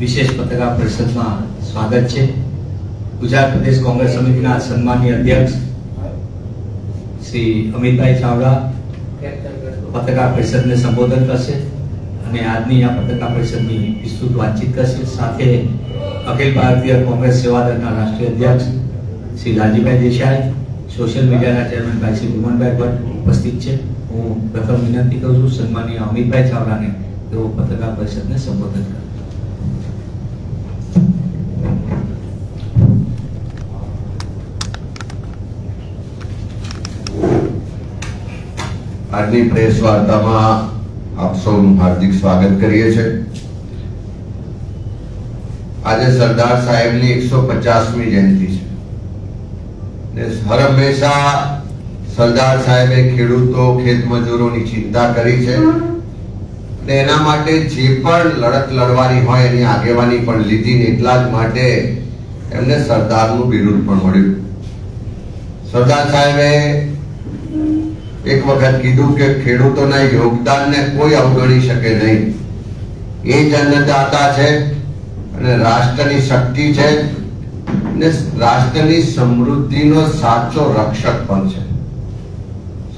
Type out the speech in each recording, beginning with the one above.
વિશેષ પત્રકાર પરિષદમાં સ્વાગત છે. ગુજરાત પ્રદેશ કોંગ્રેસ સમિતિના સન્માનીય અધ્યક્ષ શ્રી અમિતભાઈ ચાવડા પત્રકાર પરિષદને સંબોધન કરશે અને આજની આ પત્રકાર પરિષદની વિસ્તૃત વાતચીત કરશે. સાથે અખિલ ભારતીય કોંગ્રેસ સેવાદળના રાષ્ટ્રીય અધ્યક્ષ શ્રી રાજીભાઈ દેસાઈ, સોશિયલ મીડિયાના ચેરમેન ભાઈ શ્રી ભુવનભાઈ ભટ્ટ ઉપસ્થિત છે. હું પ્રથમ વિનંતી કરું છું સન્માનીય અમિતભાઈ ચાવડાને તેઓ પત્રકાર પરિષદને સંબોધન કરે. આજની પ્રેસ વાર્તામાં આપ સૌનું હાર્દિક સ્વાગત કરીએ છીએ. આજે સરદાર સાહેબની એકસો પચાસમી જયંતિ છે. હર હંમેશા સરદાર સાહેબે ખેડૂતો, ખેતમજૂરોની ચિંતા કરી છે. ને એના માટે જે પણ લડત લડવાની હોય એની આગેવાની પણ લીધી ને એટલા જ માટે એમને સરદારનું બિરુદ પણ મળ્યું. સરદાર સાહેબે એક વખત કીધું કે ખેડૂતોના યોગદાનને કોઈ અવગણી શકે નહીં. એ જ છે અને રાષ્ટ્રની શક્તિ છે ને રાષ્ટ્રની સમૃદ્ધિનો સાચો રક્ષક પણ છે.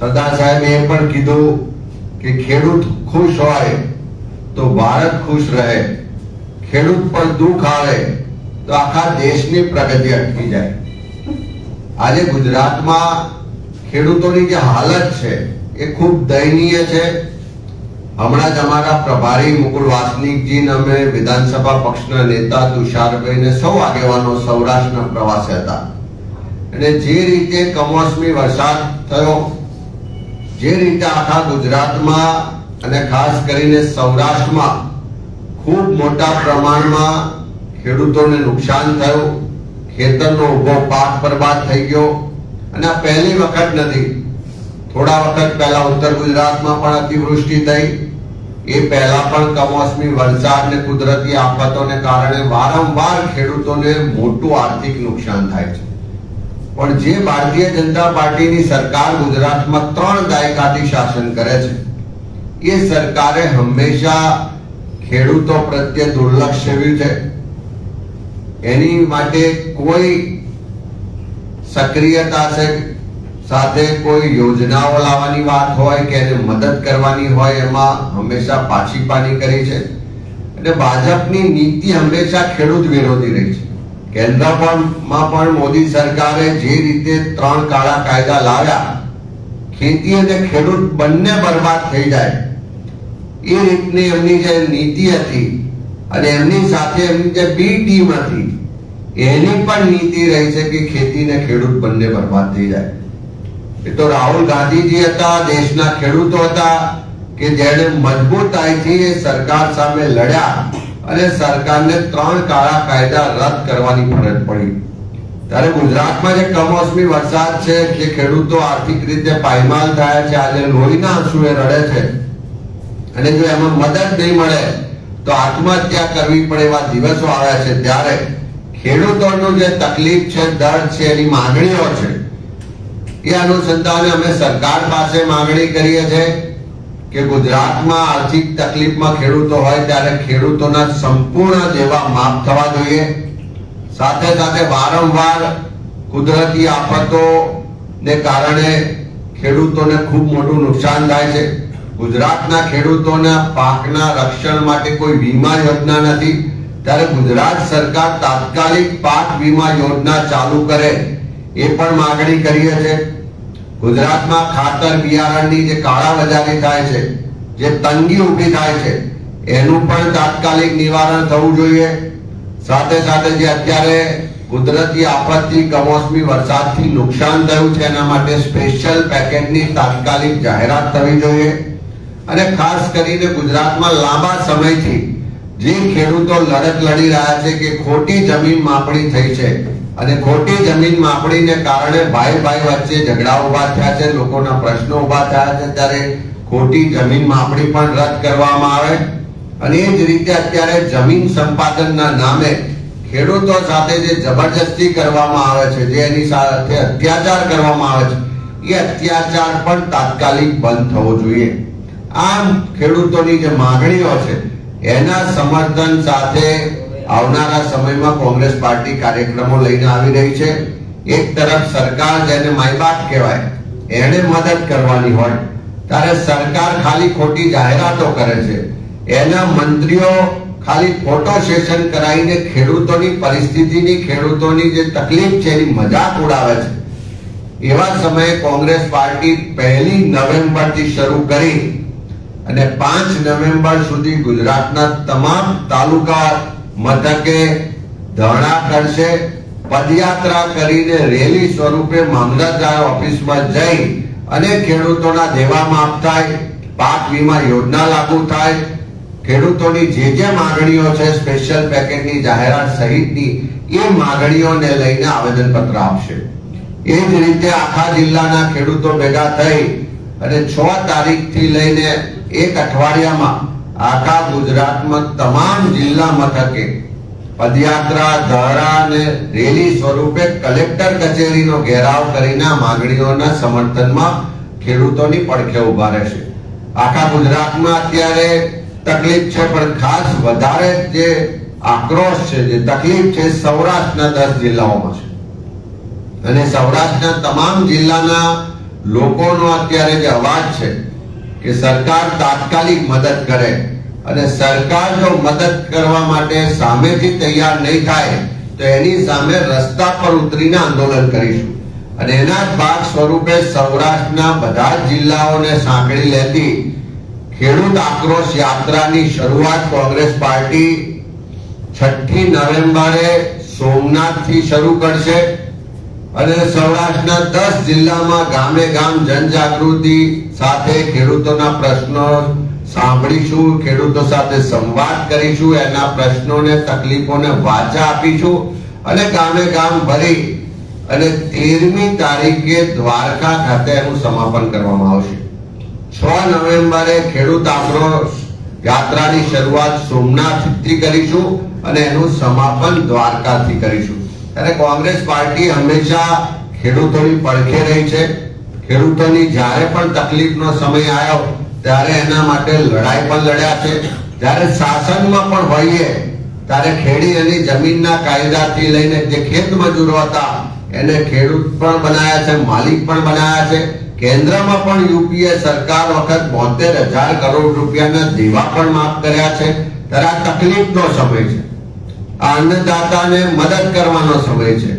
સરદાર સાહેબે એ પણ કીધું કે ખેડૂત ખુશ હોય તો ભારત ખુશ રહે, ખેડૂત પર દુઃખ આવે, તો આખા દેશની પ્રગતિ અટકી જાય. આજે ગુજરાતમાં ખેડૂતોની જે હાલત છે, એ ખૂબ દયનીય છે. હમણાં જ અમારા પ્રભારી મુકુલ વાસનિકજી અમે વિધાનસભા પક્ષના નેતા તુષારભાઈ ને સૌ આગેવાનો સૌરાષ્ટ્રના પ્રવાસે હતા. અને જે રીતે કમોસમી વરસાદ થયો, જે રીતે આખા ગુજરાતમાં અને ખાસ કરીને સૌરાષ્ટ્રમાં ખૂબ મોટા પ્રમાણમાં ખેડૂતોને નુકસાન થયું. ખેતરનો ઊભો પાક બરબાદ થઈ ગયો. અને આ પહેલી વખત નથી. થોડા વખત પહેલા ઉત્તર ગુજરાતમાં પણ અતિવૃષ્ટિ થઈ. એ પહેલા પણ કમોસમી વરસાદ ને કુદરતી આફતોને કારણે વારંવાર ખેડૂતોને મોટું આર્થિક નુકસાન થાય છે. પણ જે ભારતીય જનતા પાર્ટીની સરકાર ગુજરાતમાં ત્રણ દાયકાથી શાસન કરે છે. એ સરકારે હંમેશા ખેડૂતો પ્રત્યે દુર્લક્ષ છે. એની માટે કોઈ સક્રિયતા છે, સાથે કોઈ યોજનાઓ લાવવાની વાત હોય કે એને મદદ કરવાની હોય, એમાં હંમેશા પાછી પાની કરી છે. અને ભાજપની નીતિ હંમેશા ખેડૂત વિરોધી રહી છે. કેન્દ્રમાં પણ મોદી સરકારે જે રીતે ત્રણ કાળા કાયદા લાવ્યા, ખેતી અને ખેડૂત બંને બરબાદ થઈ જાય. એ રીતની એમની જે નીતિ હતી અને એમની સાથે એમની જે બી ટીમ હતી, એની પણ નીતિ રહી છે કે ખેતી ને ખેડૂત બંને બરબાદ થઈ જાય. એ તો રાહુલ ગાંધીજી હતા, દેશના ખેડૂતો હતા, કે જેણે મજબૂતાઈથી એ સરકાર સામે લડ્યા અને સરકારને ત્રણ કાળા કાયદા રદ કરવાની ફરજ પડી. ત્યારે ગુજરાતમાં જે કમોસમી વરસાદ છે જે ખેડૂતો આર્થિક રીતે પાયમાલ થયા છે, આજે લોહીના આંસુએ રડે છે અને જો એમાં મદદ નહીં મળે, તો આત્મહત્યા કરવી પડે એવા દિવસો આવ્યા છે. ત્યારે ખેડૂતોનું જે તકલીફ છે, દર્દ છે, એની માંગણીઓ છે, એ અનુસંધાને અમે સરકાર પાસે માંગણી કરીએ છીએ કે ગુજરાતમાં આર્થિક તકલીફમાં ખેડૂતો હોય ત્યારે ખેડૂતોના સંપૂર્ણ જેવા માફ થવા જોઈએ. સાથે સાથે વારંવાર કુદરતી આફતો ને કારણે ખેડૂતોને ખૂબ મોટું નુકસાન થાય છે. ગુજરાતના ખેડૂતોના પાકના રક્ષણ માટે કોઈ વીમા યોજના નથી. ત્યારે ગુજરાત સરકાર તાત્કાલિક પાક વીમા યોજના ચાલુ કરે, એ પણ માગણી કરીએ છે ગુજરાતમાં ખાતર બિયારણની જે કાળાબજારી થાય છે, જે તંગી ઊભી થાય છે, એનું પણ તાત્કાલિક નિવારણ થવું જોઈએ. સાથે સાથે જે અત્યારે કુદરતી આપત્તિ, કમોસમી વરસાદથી નુકસાન થયું છે, એના માટે સ્પેશિયલ પેકેજની તાત્કાલિક જાહેરાત થવી જોઈએ. અને ખાસ કરીને ગુજરાતમાં લાંબા સમયથી જે ખેડૂતો લડત લડી રહ્યા છે કે ખોટી જમીન માપણી થઈ છે અને ખોટી જમીન માપણીને કારણે ભાઈ ભાઈ વચ્ચે ઝઘડા ઊભા થયા છે, લોકોના પ્રશ્નો ઊભા થયા છે. ત્યારે ખોટી જમીન માપણી પણ રદ કરવામાં આવે. અને એ જ રીતે અત્યારે જમીન સંપાદનના નામે ખેડૂતો સાથે જે જબરજસ્તી કરવામાં આવે છે, જે એની સાથે અત્યાચાર કરવામાં આવે છે, એ અત્યાચાર પણ તાત્કાલિક બંધ થવો જોઈએ. આમ ખેડૂતોની જે માંગણીઓ છે, એના સમર્થન સાથે આવનારા સમયમાં કોંગ્રેસ પાર્ટી કાર્યક્રમો લઈને આવી રહી છે. એક તરફ સરકાર જેને માયબાપ કહેવાય એને મદદ કરવાની હોય, ત્યારે સરકાર ખાલી ખોટી જાહેરાતો કરે છે. એના મંત્રીઓ ખાલી ફોટો સેશન કરાવીને ખેડૂતોની પરિસ્થિતિની, ખેડૂતોની જે તકલીફ છે, એની મજાક ઉડાવે છે. એવા સમયે કોંગ્રેસ પાર્ટી પહેલી નવેમ્બરથી શરૂ કરી અને પાંચ નવેમ્બર સુધી ગુજરાતના તમામ તાલુકા મથકે ધરણા કરશે. પદયાત્રા કરીને રેલી સ્વરૂપે મામલતદાર ઓફિસમાં જઈ અને ખેડૂતોના દેવા માફ થાય પાક વીમા યોજના લાગુ થાય. ખેડૂતોની જે જે માંગણીઓ છે, સ્પેશિયલ પેકેજની જાહેરાત સહિતની, એ માગણીઓને લઈને આવેદનપત્ર આપશે. એ જ રીતે આખા જિલ્લાના ખેડૂતો ભેગા થઈ અને છ તારીખથી લઈને એક અઠવાડિયામાં આખા ગુજરાતમાં તમામ જિલ્લા મથકે પદયાત્રા ધારા અને રેલી સ્વરૂપે કલેક્ટર કચેરીનો ઘેરાવ કરીને માંગણીઓના સમર્થનમાં ખેડૂતોની પડખે ઊભા રહેશે. આખા ગુજરાતમાં અત્યારે તકલીફ છે, પણ ખાસ વધારે જે આક્રોશ છે, જે તકલીફ છે સૌરાષ્ટ્રના દસ જિલ્લાઓમાં છે. અને સૌરાષ્ટ્રના તમામ જિલ્લાના લોકોનો અત્યારે જે અવાજ છે કે સરકાર તાત્કાલિક મદદ કરે અને સરકાર જો મદદ કરવા માટે સામેથી તૈયાર નહીં થાય તો એની સામે રસ્તા પર ઉતરીને આંદોલન કરીશું. અને એના ભાગ સ્વરૂપે સૌરાષ્ટ્રના બધા જિલ્લાઓને સાંકળી લેતી ખેડૂત આક્રોશ યાત્રાની શરૂઆત કોંગ્રેસ પાર્ટી છઠ્ઠી નવેમ્બરે સોમનાથથી શરૂ કરશે. અને સૌરાષ્ટ્રના દસ જિલ્લામાં ગામે ગામ જનજાગૃતિ સાથે ખેડૂતોના પ્રશ્નો સાંભળીશું, ખેડૂતો સાથે સંવાદ કરીશું, એના પ્રશ્નોને, તકલીફોને વાચા આપીશું અને ગામે ગામ ભરી અને તેરમી તારીખે દ્વારકા ખાતે એનું સમાપન કરવામાં આવશે. છ નવેમ્બરે ખેડૂત આક્રોશ યાત્રાની શરૂઆત સોમનાથથી કરીશું અને એનું સમાપન દ્વારકાથી કરીશું. ત્યારે કોંગ્રેસ પાર્ટી હંમેશા ખેડૂતોની પડખે રહી છે. ખેડૂતોની જ્યારે પણ તકલીફનો સમય આવ્યો, ત્યારે એના માટે લડાઈ પણ લડ્યા છે. જ્યારે શાસનમાં પણ હોઈએ, ત્યારે ખેડી અને જમીનના કાયદાથી લઈને જે ખેત મજૂરો હતા, એને ખેડૂત પણ બનાવ્યા છે, માલિક પણ બનાવ્યા છે. કેન્દ્રમાં પણ યુપીએ સરકાર વખત બોતેર હજાર કરોડ રૂપિયાના દેવા પણ માફ કર્યા છે. ત્યારે આ તકલીફનો સમય છે. અન્નદાતાને મદદ કરવાનો સમય છે.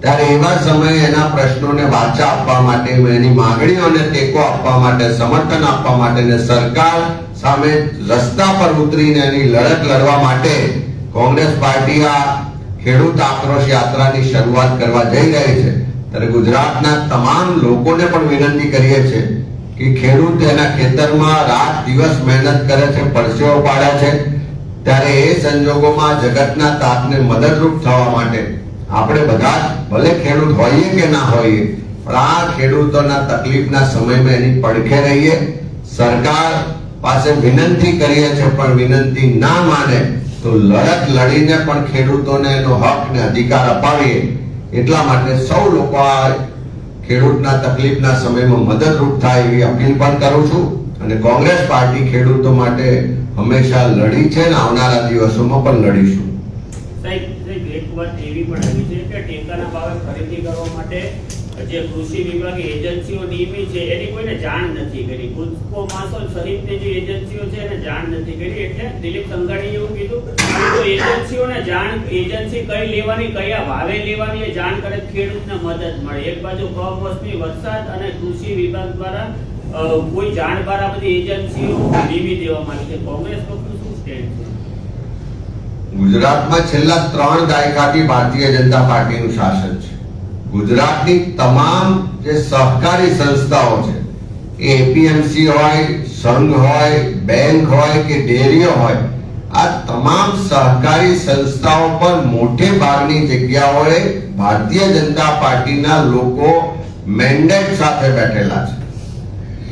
ત્યારે એવા સમયે એના પ્રશ્નોને વાચા આપવા માટે એની માંગણીઓને ટેકો આપવા માટે, સમર્થન આપવા માટે ને સરકાર સામે રસ્તા પર ઉતરીને એની લડત લડવા માટે કોંગ્રેસ પાર્ટી આ ખેડૂત આક્રોશ યાત્રાની શરૂઆત કરવા જઈ રહી છે. ત્યારે ગુજરાતના તમામ લોકોને પણ વિનંતી કરીએ છીએ કે ખેડૂત એના ખેતરમાં રાત દિવસ મહેનત કરે છે, પરસેવો પાડે છે ત્યારે એ સંજોગોમાં જગતના તાપને મદદરૂપ થવા માટે આપણે બધા ભલે ખેડૂત હોઈએ કે ના હોઈએ, પણ આ ખેડૂતોના તકલીફના સમયમાં એની પડખે રહીએ. સરકાર પાસે વિનંતી કરીએ છીએ, પણ વિનંતી ના માને તો લડત લડીને પણ ખેડૂતોને એનો હક ને અધિકાર અપાવીએ. એટલા માટે સૌ લોકો આ ખેડૂતના તકલીફના સમયમાં મદદરૂપ થાય એવી અપીલ પણ કરું છું. અને કોંગ્રેસ પાર્ટી ખેડૂતો માટે હંમેશા લડી છે ને આવનારા દિવસોમાં પણ લડીશું. જાણ નથી કરી. કરી. એટલે દિલીપ સંઘાણીએ એવું કીધું જો એજન્સીઓને જાણ, એજન્સી કઈ લેવાની, કયા ભાવે લેવાની જાણ કરે ખેડૂત ખેડૂતને મદદ મળે. એક બાજુ કમોસમી વરસાદ અને કૃષિ વિભાગ દ્વારા કોઈ જાણ બાર આ બધી એજન્સીઓ નિમી દેવામાં આવી છે કોંગ્રેસ પક્ષનું શું સ્ટેન્ડ છે? ગુજરાતમાં છેલ્લા ત્રણ દાયકાથી ભારતીય જનતા પાર્ટીનું શાસન છે. ગુજરાતની તમામ જે સહકારી સંસ્થાઓ છે, એ એપીએમસી હોય, સંઘ હોય, બેંક હોય કે ડેરીઓ હોય, આ તમામ સહકારી સંસ્થાઓ પર મોટે ભાગની જગ્યાઓએ ભારતીય જનતા પાર્ટીના લોકો મેન્ડેટ સાથે બેઠેલા છે.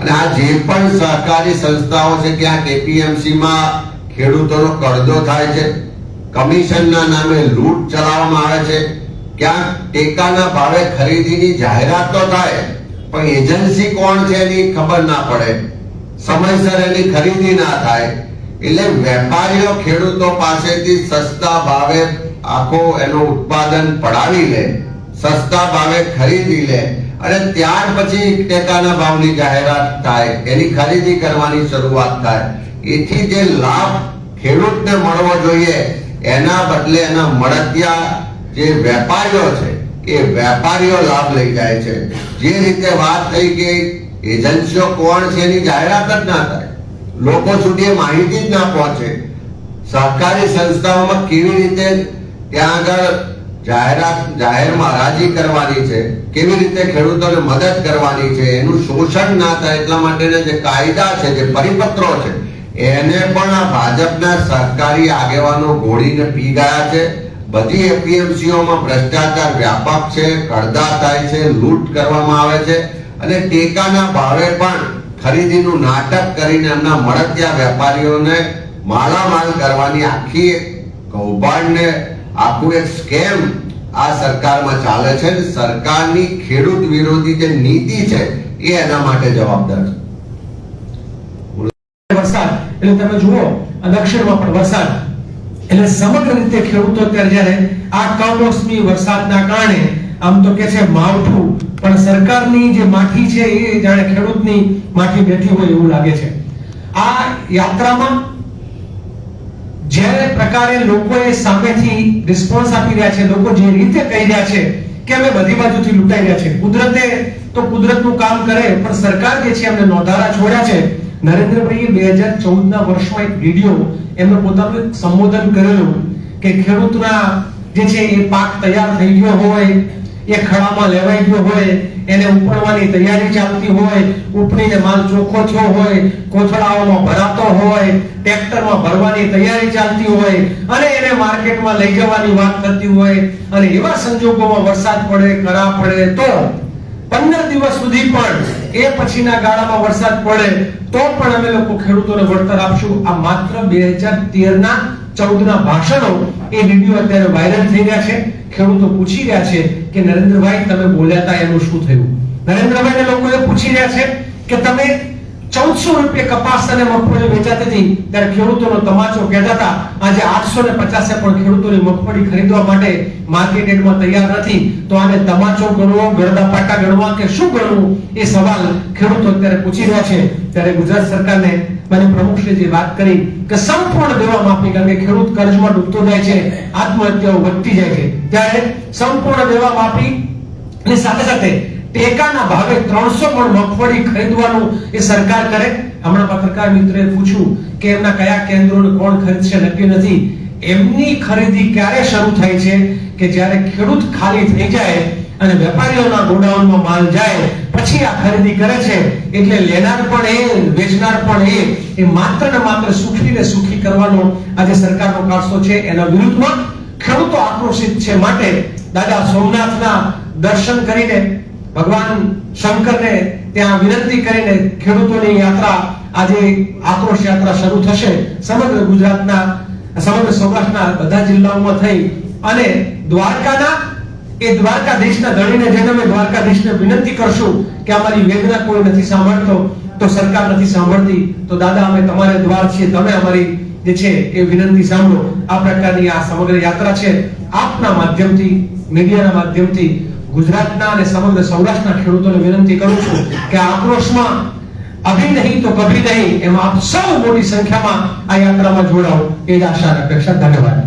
અને આ જે પણ સહકારી સંસ્થાઓ છે ત્યાં કેપીએમસીમાં ખેડૂતોનો કરજો થાય છે, કમિશનના નામે લૂંટ ચલાવવામાં આવે છે ક્યાંક ટેકાના ભાવે ખરીદીની જાહેરાત તો થાય, પણ એજન્સી કોણ છે એની ખબર ના પડે, સમયસર એની ખરીદી ના થાય, એટલે વેપારીઓ ખેડૂતો પાસેથી સસ્તા ભાવે આખો એનો ઉત્પાદન પડાવી લે, સસ્તા ભાવે ખરીદી લે અને ત્યાર પછી ટેકાના ભાવની જાહેરાત થાય, એની ખરીદી કરવાની શરૂઆત થાય. એથી જે લાભ ખેડૂતને મળવો જોઈએ, એના બદલે એના મળતિયા જે વેપારીઓ છે, એ વેપારીઓ લાભ લઈ જાય છે. જે રીતે વાત થઈ કે એજન્સીઓ કોણ છે એની જાહેરાત જ ના થાય. લોકો સુધી માહિતી જ ના પહોંચે. સહકારી સંસ્થાઓમાં કેવી રીતે ત્યાં આગળ જાહેરાત જાહેરમાં રાજી કરવાની છે, કેવી રીતે ખેડૂતોને મદદ કરવાની છે, એનું શોષણ ના થાય એટલા માટેના જે કાયદા છે, જે પરિપત્રો છે, એને પણ આ ભાજપના સરકારી આગેવાનો ઘોડીને પી ગયા છે. બધી એપીએમસીઓમાં ભ્રષ્ટાચાર વ્યાપક છે કડદા થાય છે, લૂંટ કરવામાં આવે છે અને ટેકાના ભાવે પણ ખરીદીનું નાટક કરીને એમના મળતિયા વેપારીઓને માળામાલ કરવાની આખી કૌભાંડને આખું એક સ્કેમ આ સરકારમાં ચાલે છે સરકારની ખેડૂત વિરોધી જે નીતિ છે, એ એના માટે જવાબદાર છે. વરસાદ, એટલે તમે જુઓ દક્ષિણમાં પણ વરસાદ. એટલે સમગ્ર રીતે ખેડૂતો અત્યારે જ્યારે આ કમોસમી વરસાદના કારણે, આમ તો કે છે માવઠું, પણ સરકારની જે માઠી છે એ જાણે ખેડૂતની માઠી બેઠી હોય એવું લાગે છે. આ યાત્રામાં જે પ્રકારે લોકોએ સામેથી રિસ્પોન્સ આપી રહ્યા છે, લોકો જે રીતે કહી રહ્યા છે કે અમે બધી બાજુથી લૂંટાઈ રહ્યા છે, કુદરતે તો કુદરતનું કામ કરે, પણ સરકાર જે છે એમને નોંધારા છોડ્યા છે. નરેન્દ્રભાઈએ બે હજાર ચૌદના વર્ષમાં એક વીડિયો એમને પોતાનું સંબોધન કરેલું કે ખેડૂતના જે છે એ પાક તૈયાર થઈ ગયો હોય એ ખળામાં લેવાઈ ગયો હોય, એને ઉપડવાની તૈયારી ચાલતી હોય, ઉપડીને માલ ચોખ્ખો થયો હોય, કોથળાઓમાં ભરાતો હોય, ટ્રેક્ટરમાં ભરવાની તૈયારી ચાલતી હોય, અને એને માર્કેટમાં લઈ જવાની વાત થતી હોય, અને એવા સંજોગોમાં વરસાદ પડે, કરા પડે, તો પંદર દિવસ સુધી પણ એ પછીના ગાળામાં વરસાદ પડે, તો પણ અમે લોકો ખેડૂતોને વળતર આપશું. આ માત્ર બે હજાર તેર ના ચૌદ ના ભાષણો એ વીડિયો અત્યારે વાયરલ થઈ રહ્યા છે. ખેડૂતો પૂછી રહ્યા છે કે નરેન્દ્રભાઈ, તમે બોલ્યા હતા એનું શું થયું? નરેન્દ્રભાઈને લોકોએ પૂછી રહ્યા છે કે તમે ચૌદસો રૂપિયા કપાસ અને મગફળી વેચાતી હતી. ત્યારે ખેડૂતોનો તમાચો કહેતા આજે આઠસો ને પચાસે પણ ખેડૂતોની મગફળી ખરીદવા માટે માર્કેટ તૈયાર નથી. તો આને તમાચો ગણવો ગરડા પાટા ગણવા કે શું ગણવું? એ સવાલ ખેડૂતો અત્યારે પૂછી રહ્યા છે. ત્યારે ગુજરાત સરકારને માન્ય પ્રમુખશ્રીજી વાત કરી કે સંપૂર્ણ દેવા માફી, કારણ કે ખેડૂત કર્જમાં ડૂબતો જાય છે, આત્મહત્યાઓ વધતી જાય છે. ત્યારે સંપૂર્ણ દેવા માફી સાથે સાથે ટેકાના ભાવે ત્રણસો મણ મગફળી ખરીદવાનું એ સરકાર કરે? હમણાં પત્રકાર મિત્રએ પૂછ્યું કે એમના કયા કેન્દ્રોને કોણ ખરીદશે, નક્કી નથી. એમની ખરીદી ક્યારે શરૂ થાય છે કે જ્યારે ખેડૂત ખાલી થઈ જાય અને વેપારીઓના ગોડાઉનમાં માલ જાય, પછી આ ખરીદી કરે છે? એટલે લેનાર પણ એ, વેચનાર પણ એ એ માત્ર ને માત્ર સુખી ને સુખી કરવાનો આજે સરકારનો કારસો છે. એના વિરુદ્ધમાં ખેડૂતો આક્રોશિત છે માટે દાદા સોમનાથના દર્શન કરીને ભગવાન શંકરને ત્યાં વિનંતી કરીને ખેડૂતોની યાત્રા, આજે આક્રોશ યાત્રા શરૂ થશે. સમગ્ર ગુજરાતના, સમગ્ર સૌરાષ્ટ્રના બધા જિલ્લાઓમાં થઈ. અને દ્વારકાના, એ દ્વારકાધીશના ધણીને જેને અમે દ્વારકાધીશને વિનંતી કરશું કે અમારી વેદના કોઈ નથી સાંભળતો, તો સરકાર નથી સાંભળતી, તો દાદા, અમે તમારે દ્વાર છીએ, તમે અમારી જે છે એ વિનંતી સાંભળો. આ પ્રકારની આ સમગ્ર યાત્રા છે. આપના માધ્યમથી, મીડિયાના માધ્યમથી ગુજરાતના અને સમગ્ર સૌરાષ્ટ્રના ખેડૂતોને વિનંતી કરું છું કે આક્રોશમાં અભી નહીં તો કભી નહીં એમાં આપ સૌ મોટી સંખ્યામાં આ યાત્રામાં જોડાઓ એ જ આશા અપેક્ષા. ધન્યવાદ.